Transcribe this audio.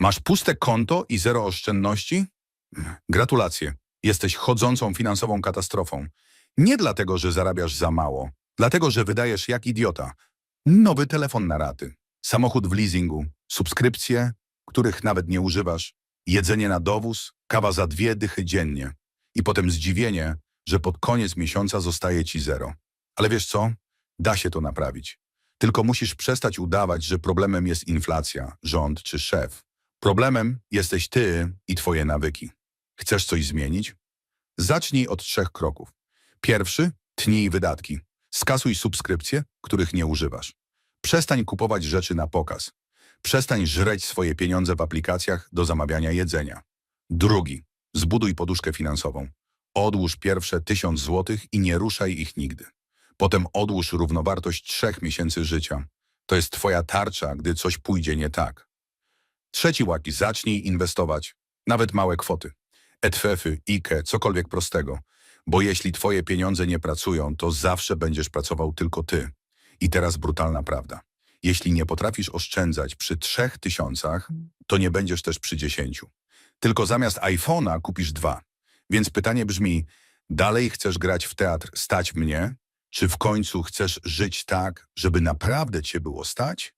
Masz puste konto i zero oszczędności? Gratulacje. Jesteś chodzącą finansową katastrofą. Nie dlatego, że zarabiasz za mało, dlatego, że wydajesz jak idiota. Nowy telefon na raty, samochód w leasingu, subskrypcje, których nawet nie używasz, jedzenie na dowóz, kawa za dwie dychy dziennie i potem zdziwienie, że pod koniec miesiąca zostaje ci zero. Ale wiesz co? Da się to naprawić. Tylko musisz przestać udawać, że problemem jest inflacja, rząd czy szef. Problemem jesteś ty i twoje nawyki. Chcesz coś zmienić? Zacznij od trzech kroków. Pierwszy – tnij wydatki. Skasuj subskrypcje, których nie używasz. Przestań kupować rzeczy na pokaz. Przestań żreć swoje pieniądze w aplikacjach do zamawiania jedzenia. Drugi – zbuduj poduszkę finansową. Odłóż pierwsze tysiąc złotych i nie ruszaj ich nigdy. Potem odłóż równowartość trzech miesięcy życia. To jest twoja tarcza, gdy coś pójdzie nie tak. Trzeci łaki, zacznij inwestować. Nawet małe kwoty. ETFy, IKE, cokolwiek prostego. Bo jeśli twoje pieniądze nie pracują, to zawsze będziesz pracował tylko ty. I teraz brutalna prawda. Jeśli nie potrafisz oszczędzać przy trzech tysiącach, to nie będziesz też przy dziesięciu. Tylko zamiast iPhone'a kupisz dwa. Więc pytanie brzmi, dalej chcesz grać w teatr Stać mnie? Czy w końcu chcesz żyć tak, żeby naprawdę cię było stać?